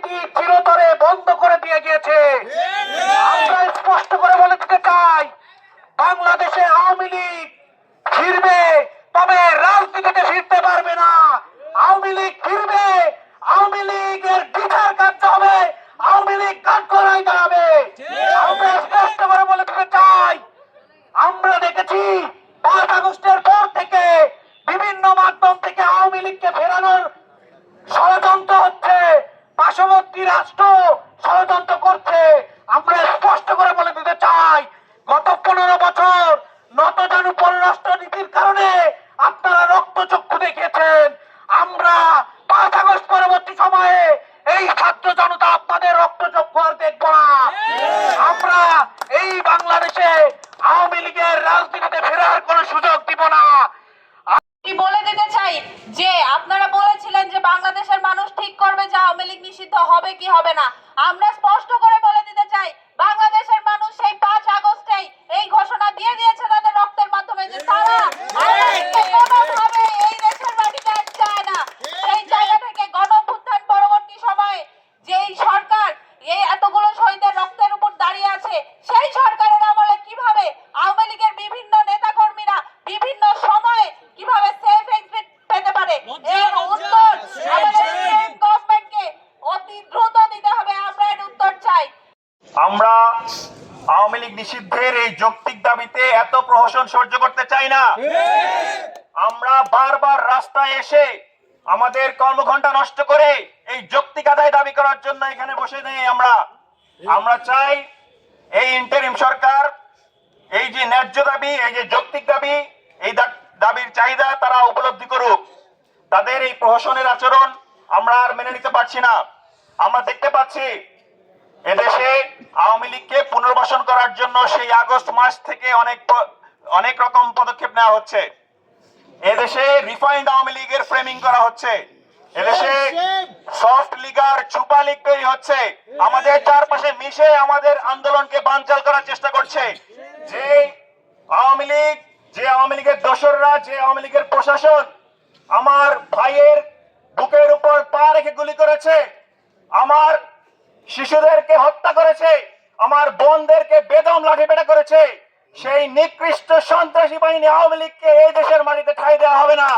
Thank you. ষড়যন্ত্র আমরা স্পষ্ট করে বলে দিতে চাই, গত পনেরো বছর নতজানু পররাষ্ট্র নীতির কারণে আপনারা রক্তচক্ষু দেখিয়েছেন। আমরা পাঁচ আগস্ট পরবর্তী সময়ে এই ছাত্র জনতা আপনাদের রক্তচক্ষু আর দেখব না। আমরা এই বাংলাদেশে আওয়ামী লীগের রাজনীতিতে ফেরার কোনো সুযোগ দিব না। বলে দিতে চাই যে আপনারা বলেছিলেন যে বাংলাদেশের মানুষ ঠিক করবে যে আওয়ামী লীগ নিষিদ্ধ হবে কি হবে না আমরা স্পষ্ট করে বলে দিতে চাই বাংলাদেশের মানুষ সেই পাঁচ আগস্টেই এই ঘোষণা দিয়ে দিয়েছে তাদের রক্তের মাধ্যমে যে তারা আওয়ামী লীগকে কোনোভাবে এই দেশের মাটিতে আর চায় না সেই জায়গা থেকে গণঅভ্যুত্থান পরবর্তী সময়ে যেই সরকার এই এতগুলো শহীদের রক্তের উপর দাঁড়িয়ে আছে সেই সরকারের আমলে কীভাবে আওয়ামী লীগের বিভিন্ন নেতাকর্মীরা বিভিন্ন সময়ে কীভাবে সেফ এক্সিট পেতে পারে এর উত্তর আমাদের স্টেট গভর্নমেন্টকে অতি দ্রুত দিতে হবে আমরা এর উত্তর চাই আমরা আওয়ামী লীগ নিষিদ্ধের এই যৌক্তিক দাবিতে এত প্রহসন সহ্য করতে চাই না। আমরা বারবার রাস্তায় এসে আমাদের কর্মঘন্টা নষ্ট করে এই যৌক্তিক আদায় দাবি করার জন্য এখানে বসে নেই আমরা। আমরা চাই এই ইন্টারিম সরকার, এই যে ন্যায্য দাবি, এই যে যৌক্তিক দাবি, এই দাবির চাহিদা তারা উপলব্ধি করুক। তাদের এই প্রহসনের আচরণ আমরা আর মেনে নিতে পারছি না। আমরা দেখতে পাচ্ছি এদেশে আওয়ামী লীগকে পুনর্বাসন করার জন্য সেই আগস্ট মাস থেকে অনেক অনেক রকম পদক্ষেপ নেওয়া হচ্ছে। এদেশে রিফাইন্ড আওয়ামী লীগের ফ্রেমিং করা হচ্ছে। এদেশে সফট লিগার ছুপা তৈরি হচ্ছে। আমাদের চারপাশে মিশে আমাদের আন্দোলনকে বানচাল করার চেষ্টা করছে। যে আওয়ামী লীগ, যে আওয়ামী লীগের দোসররা, যে আওয়ামী লীগের প্রশাসন আমার ভাইয়ের বুকের উপর পা রেখে গুলি করেছে। আমার শিশুদেরকে হত্যা করেছে, আমার বোনদেরকে বেদম লাঠি পেটা করেছে, সেই নিকৃষ্ট সন্ত্রাসী বাহিনী আওয়ামী লীগকে এই দেশের মাটিতে ঠাই দেওয়া হবে না।